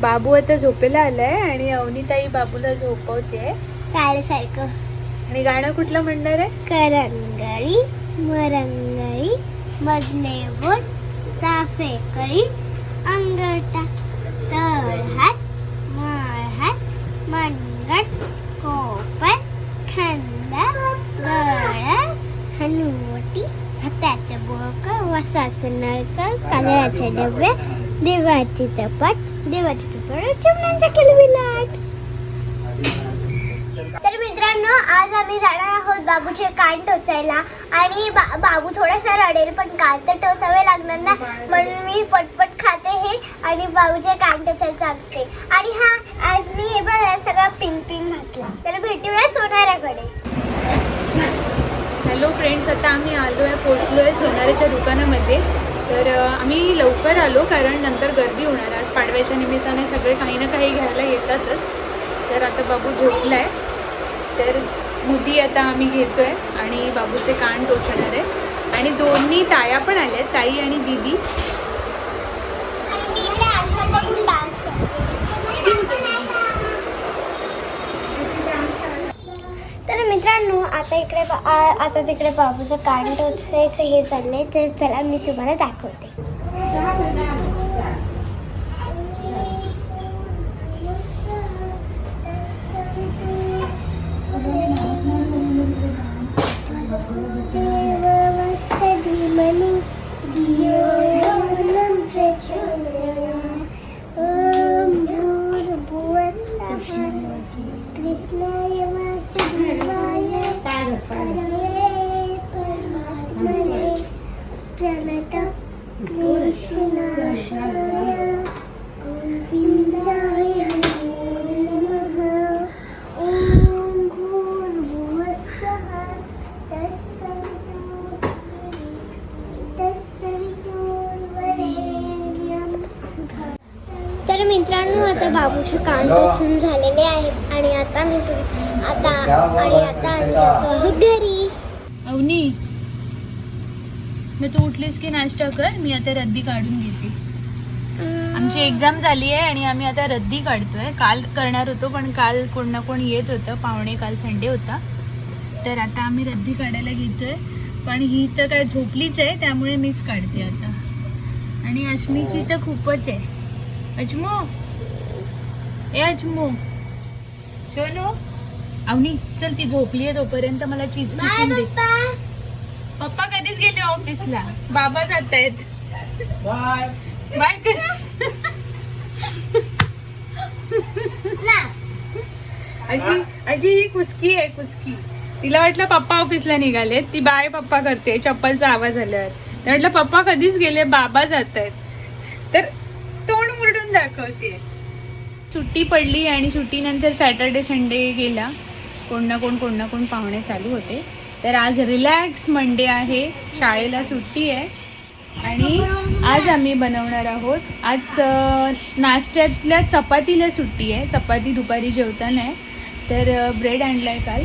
बाबू आता झोपेला आलाय आणि अवनीताई बाबूला झोपवते. सारखं आणि गाणं कुठलं म्हणणार आहे? करंगळी मरंगळी मधले बोट चाफे कळी काजळाचे डबे देवाची चपाट देवाची चपाट चिमण्यांचा किलबिलाट. तर मित्रांनो आज आम्ही जाणार आहोत बाबूचे कान टोचायला. आणि बा- बाबू थोडासा रडेल पण कान तर टोचावे लागणार ना. म्हणून मी पटपट खाते हे आणि बाबूचे कान टोचायला सांगते. आणि हा आज मी हे बघा सगळं पिंक पिंक घातला. तर भेटूया सोनाऱ्याकडे हॅलो फ्रेंड्स आता आम्ही आलो आहे पोचलो आहे सोनाऱ्याच्या दुकानामध्ये. तर आम्ही लवकर आलो कारण नंतर गर्दी होणार आज पाडव्याच्या निमित्ताने सगळे काही ना काही घ्यायला येतातच. तर आता बाबू झोपला आहे तर मुदी आता आम्ही घेतो आहे आणि बाबूचे कान टोचणार आहे. आणि दोन्ही ताया पण आल्या आहेत ताई आणि दिदी आणि मी इकडे आरशात बघून डान्स तर मित्रांनो आता इकडे बा- आता तिकडे बाबूचं कान टोचायचं हे चाललंय तर चला मी तुम्हाला दाखवते. मित्रांनो आता बाबूचे कान टोचून झालेले आहेत आणि आता मी तुम आता आणि आता आम्ही जातो आहोत घरी. अवनी मग तू उठलीस की नाश्ता कर? मी आता रद्दी काढून घेते. आमची एक्झाम झाली आहे आणि आम्ही आता रद्दी काढतोय. काल करणार होतो पण काल कोण ना कोण येत होतं. पाहुणे काल संडे होता. तर आता आम्ही रद्दी काढायला घेतोय. पण ही तर काय झोपलीच आहे त्यामुळे मीच काढते आता. आणि अश्मीची तर खूपच आहे. अजमो. ए अजमो. सोनू. अवनी चल ती झोपली आहे तोपर्यंत मला चीज बाय किसून दे. पप्पा. पप्पा कधीच गेले ऑफिसला. बाबा जात आहेत बाय ना अशी अशी ही कुसकी आहे कुसकी. तिला वाटलं पप्पा ऑफिसला निघाले ती बाय पप्पा करते. चप्पलचा आवाज आल्यावर. तर म्हटलं पप्पा कधीच गेले बाबा जात आहेत आठवते सुट्टी पडली आणि सुट्टीनंतर सॅटर्डे संडे गेला. कोण ना कोण कोण ना कोण पाहुणे चालू होते. तर आज रिलॅक्स मंडे आहे. शाळेला सुट्टी आहे. आणि आज आम्ही बनवणार आहोत. आज नाश्त्यातल्या चपातीला सुट्टी आहे. चपाती दुपारी जेवताना आहे. तर ब्रेड आणला आहे काल.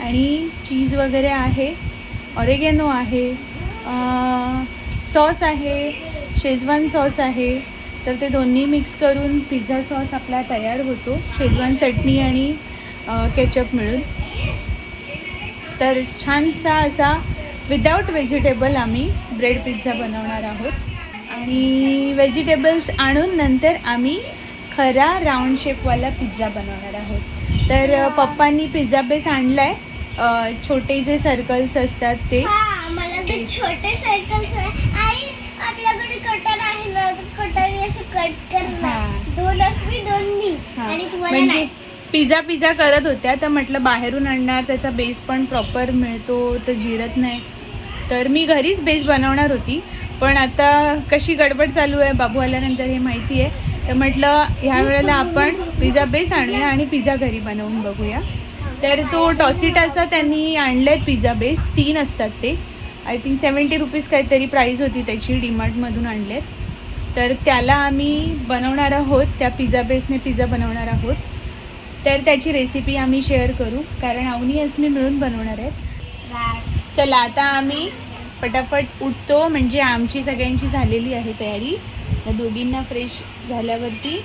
आणि चीज वगैरे आहे. ऑरेगॅनो आहे. सॉस आहे. शेजवान सॉस आहे. तर ते दोन्ही मिक्स करून पिझ्झा सॉस आपला तयार होतो. शेजवान चटणी आणि केचप मिळून. तर छानसा असा विदाऊट व्हेजिटेबल आम्ही ब्रेड पिझ्झा बनवणार आहोत. आणि व्हेजिटेबल्स आणून नंतर आम्ही खरा राऊंड शेपवाला पिझ्झा बनवणार आहोत. तर पप्पांनी पिझ्झा बेस आणला आहे छोटे जे सर्कल्स असतात ते. छोटे सर्कल्स आपल्याकडे कटर आहे ना कटर असं कट कर ना हा. दोन असवी दोन मी. आणि तुम्हाला म्हणजे नाही. पिझ्झा पिझ्झा करत होत्या तर म्हटलं बाहेरून आणणार त्याचा बेस पण प्रॉपर मिळतो तर जिरत नाही. तर मी घरीच बेस बनवणार होती. पण आता कशी गडबड चालू आहे बाबू आल्यानंतर हे माहिती आहे. तर म्हटलं ह्या वेळेला आपण पिझ्झा बेस आणूया आणि पिझ्झा घरी बनवून बघूया. तर तो टॉसिटाचा त्यांनी आणलेत पिझ्झा बेस तीन असतात ते. आय थिंक सेवन्टी रुपीज काहीतरी प्राईस होती त्याची डीमार्टमधून आणलेत. तर त्याला आम्ही बनवणार आहोत त्या पिझ्झा बेसने पिझ्झा बनवणार आहोत. तर त्याची रेसिपी आम्ही शेअर करू कारण अवनी अस्मी मिळून बनवणार आहेत चला आता आम्ही पटापट उठतो म्हणजे आमची सगळ्यांची झालेली आहे तयारी. त्या दोघींना फ्रेश झाल्यावरती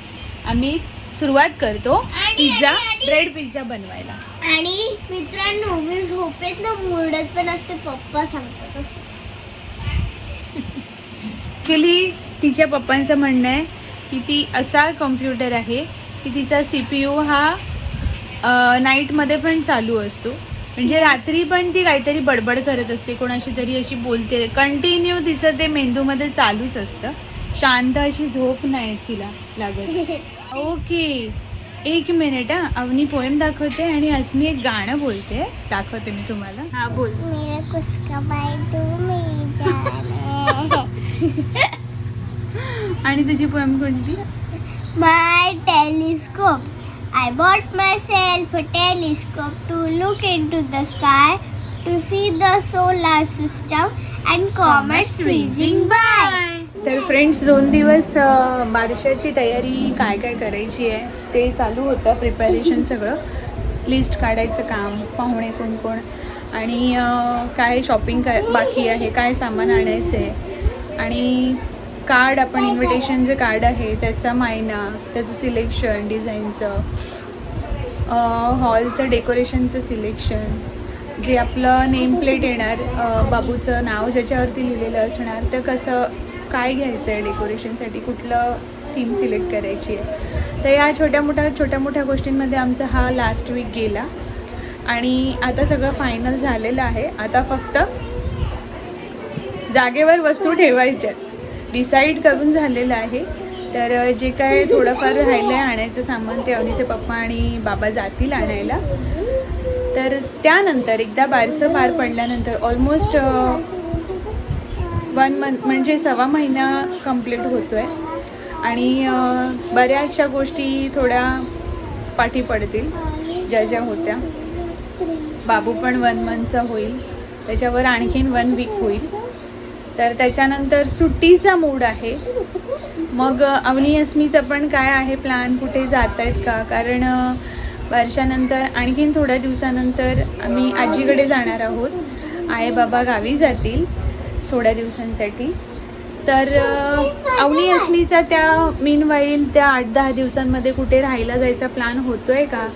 आम्ही सुरुवात करतो. पिझ्झा ब्रेड पिझ्झा बनवायला. आणि मित्रांनो मी झोपेत ना मुरडत पण असते पप्पा सांगतात असं. ॲक्च्युली तिच्या पप्पांचं म्हणणं आहे की ती असा कम्प्युटर आहे की तिचा सी पी यू हा नाईटमध्ये पण चालू असतो. म्हणजे रात्री पण ती काहीतरी बडबड करत असते कोणाशी तरी अशी बोलते. कंटिन्यू तिचं ते मेंदूमध्ये चालूच असतं. शांत अशी झोप नाही तिला लागत. ओके एक मिनिट हा. अवनी पोयम दाखवते आणि आज मी एक गाणं बोलते. दाखवते मी तुम्हाला. हा बोल. आणि तुझी पोयम कोणती? My telescope I bought myself telescope to look into the sky to see the solar system and comet rising by तर फ्रेंड्स दोन दिवस बारशाची तयारी काय काय करायची आहे ते चालू होतं प्रिपॅरेशन सगळं. लिस्ट काढायचं काम पाहुणे कोण कोण आणि काय शॉपिंग काय बाकी आहे काय सामान आणायचं आहे. आणि कार्ड आपण इन्व्हिटेशनचं कार्ड आहे त्याचा मायना त्याचं सिलेक्शन डिझाईनचं हॉलचं डेकोरेशनचं सिलेक्शन जे आपलं नेम प्लेट येणार बाबूचं नाव ज्याच्यावरती लिहिलेलं असणार तर कसं काय घ्यायचं आहे डेकोरेशनसाठी? कुठलं थीम सिलेक्ट करायची आहे? तर या छोट्या मोठ्या छोट्या मोठ्या गोष्टींमध्ये आमचा हा लास्ट वीक गेला. आणि आता सगळं फायनल झालेलं आहे. आता फक्त जागेवर वस्तू ठेवायच्या डिसाईड करून झालेलं आहे. तर जे काय थोडंफार राहिलं आहे आणायचं सामान ते अवनीचे पप्पा आणि बाबा जातील आणायला. तर त्यानंतर एकदा बारसं पार पडल्यानंतर ऑलमोस्ट वन मंथ म्हणजे सव्वा महिना कंप्लीट होतो आहे आणि बऱ्याचशा गोष्टी थोड्या पाठी पडतील ज्या ज्या होत्या. बाबू पण वन मंथचा होईल. त्याच्यावर आणखीन वन वीक होईल. तर त्याच्यानंतर सुट्टीचा मूड आहे. मग अवनी अस्मीचं पण काय आहे प्लॅन? कुठे जात आहेत का? कारण वर्षानंतर आणखीन थोड्या दिवसानंतर आम्ही आजीकडे जाणार आहोत. आई बाबा गावी जातील. थोड्या दिवसांसाठी. तर अवनी अस्मीचा त्या मीनवाईल त्या आठ दहा दिवसांमध्ये कुठे राहायला जायचा प्लॅन होतो आहे का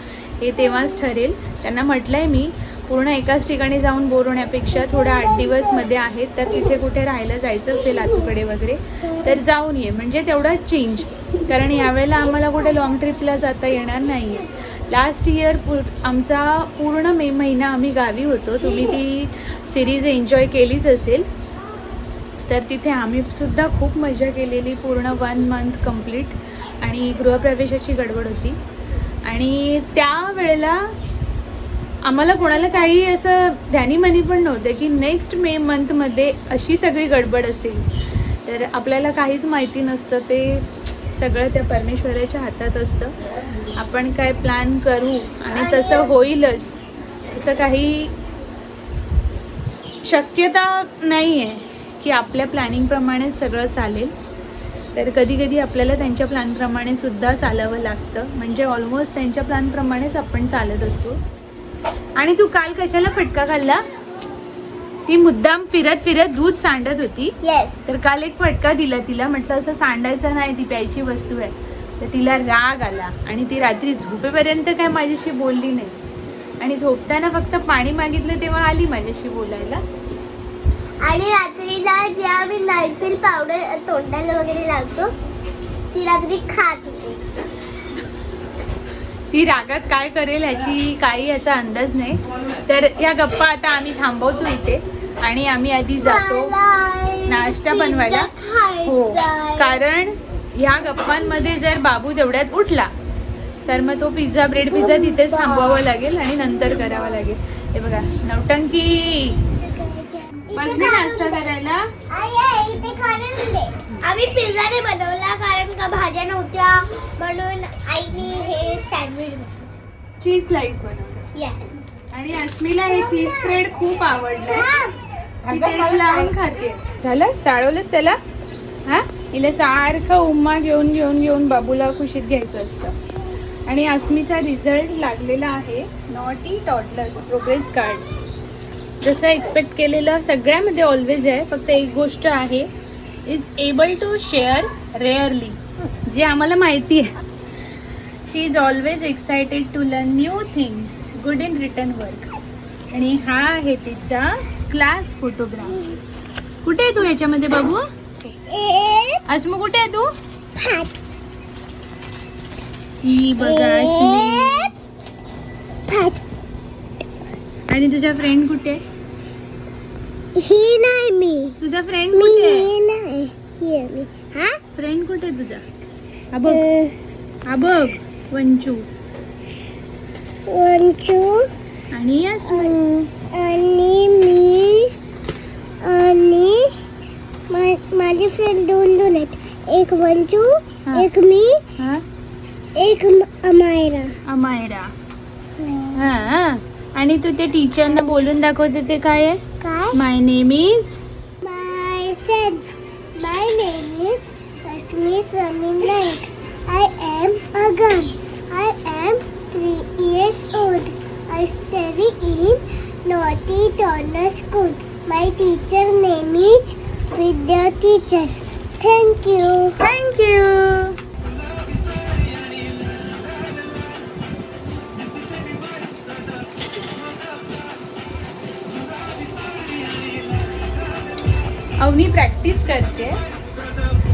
हे तेव्हाच ठरेल. त्यांना म्हटलं आहे मी पूर्ण एकाच ठिकाणी जाऊन बोर होण्यापेक्षा थोडा आठ दिवसमध्ये आहेत तर तिथे कुठे राहायला जायचं असेल आतूकडे वगैरे तर जाऊन ये. म्हणजे तेवढा चेंज कारण यावेळेला आम्हाला कुठे लॉंग ट्रिपला जाता येणार नाही आहे लास्ट इयर पू आमचा पूर्ण मे महिना आम्ही गावी होतो. तुम्ही ती सिरीज एन्जॉय केलीच असेल. तर तिथे आम्ही सुद्धा खूप मजा केलेली पूर्ण वन मंथ कंप्लीट आणि गृहप्रवेशाची गडबड होती. आणि त्यावेळेला आम्हाला कोणाला काही असं ध्यानीमनी पण नव्हतं की नेक्स्ट मे मंथमध्ये अशी सगळी गडबड असेल. तर आपल्याला काहीच माहिती नसतं. ते सगळं त्या परमेश्वराच्या हातात असतं. आपण काय प्लॅन करू? आणि तसं होईलच. असं काही शक्यता नाही आहे की आपल्या प्लॅनिंगप्रमाणेच सगळं चालेल. तर कधी कधी आपल्याला त्यांच्या प्लॅनप्रमाणे सुद्धा चालावं लागतं. म्हणजे ऑलमोस्ट त्यांच्या प्लॅनप्रमाणेच आपण चालत असतो. आणि तू काल कशाला फटका खाल्ला? ती मुद्दाम फिरत फिरत दूध सांडत होती. येस तर काल एक फटका दिला तिला. म्हटलं असं सांडायचं नाही ती प्यायची वस्तू आहे. तर तिला राग आला. आणि ती रात्री झोपेपर्यंत काय माझ्याशी बोलली नाही. आणि झोपताना फक्त पाणी मागितलं तेव्हा आली माझ्याशी बोलायला. आणि रात्रीला जेव्हा मी नायसिल पावडर तोंडाला वगैरे लावतो ती रात्री खात होती. ती रागात काय करेल याची काही याचा अंदाज नाही. तर या गप्पा आता आम्ही थांबवतो इथे आणि आम्ही आधी जातो नाश्ता बनवायला. हो. कारण ह्या गप्पांमध्ये जर बाबू तेवढ्यात उठला तर मग तो पिझ्झा ब्रेड पिझ्झा तिथेच थांबवावा लागेल आणि नंतर करावा लागेल. हे बघा नवटंकी बसली नाश्ता करायला. आम्ही पिझ्झा नाही बनवला कारण का भाज्या नव्हत्या. म्हणून आईने हे सँडविच चीज स्लाइस बनवलं. येस आणि अस्मीला हे चीज स्प्रेड खूप आवडलंय. ती तेच लावून खाते. झालं? चाळवलंच त्याला? हा? हिला सारखं उम्मा घेऊन घेऊन घेऊन बाबूला खुशीत घ्यायचं असतं. आणि अस्मीचा रिझल्ट लागलेला आहे नॉटी टॉटलर प्रोग्रेस कार्ड जसं एक्सपेक्ट केलेलं सगळ्यामध्ये ऑलवेज आहे फक्त एक गोष्ट आहे is able to share rarely जे आम्हाला माहिती आहे. She is always excited to learn new things good in return work आणि हा आहे तिचा क्लास फोटोग्राफ कुठे आहे तू याच्यामध्ये बाबू? अश्मू कुठे आहे तू? ही बघा अश्मी. आणि तुझा फ्रेंड कुठे? ही नाही मी. तुझा फ्रेंड मी कुठे? आहे? ही नाही. ही मी. हा? फ्रेंड कुठे आहे तुझा? हा बघ. हा बघ वंचू. वंचू. आणि अस्मू आणि मी आणि मा- माझे फ्रेंड दोन दोन आहेत. एक वंचू हा. एक मी हा? एक म- अमायरा. अमायरा. हा. आणि तू ते टीचरना बोलून दाखवते ते काय आहे? काय? My name is myself my name is Rashmi Sunny Naik I am a girl I am three years old I study in naughty toddler school my teacher name is Vidya teacher thank you thank you Avani practice करते.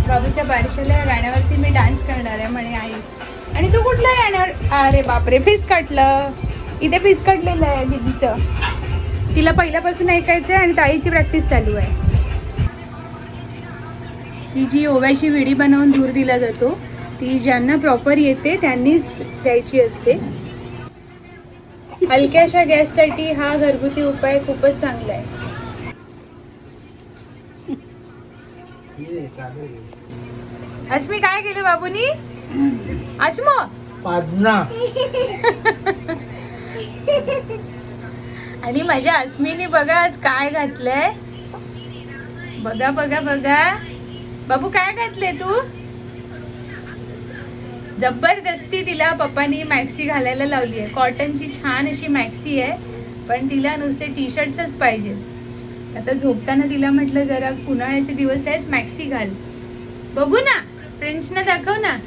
बाबूच्या बारशाला गाण्यावरती मी dance करणार आहे म्हणे आई. आणि तू कुठला गाण्यावर अरे बापरे फिस काटलं इथे फिस काटलेलं आहे दिदीचं. तिला पहिल्यापासून ऐकायचं आहे आणि ताईची प्रॅक्टिस चालू आहे. ही जी ओव्याची विडी बनवून धूर दिला जातो ती ज्यांना प्रॉपर येते त्यांनीच द्यायची असते. हलक्याशा गॅससाठी हा घरगुती उपाय खूपच चांगला आहे. अश्मी काय केलं बाबूनी? अश्मो! पादना. आणि माझ्या अस्मीने बघा आज काय घातलंय. बघा बघा बघा. बाबू काय घातले तू? जबरदस्ती तिला पप्पानी मॅक्सी घालायला लावली आहे कॉटनची छान अशी मॅक्सी आहे पण तिला नुसते टी शर्ट्सच पाहिजे आता झोपताना तिला म्हटलं जरा उन्हाळ्याचे दिवस आहेत मॅक्सी घाल. बघू ना फ्रेंड्सना दाखव ना.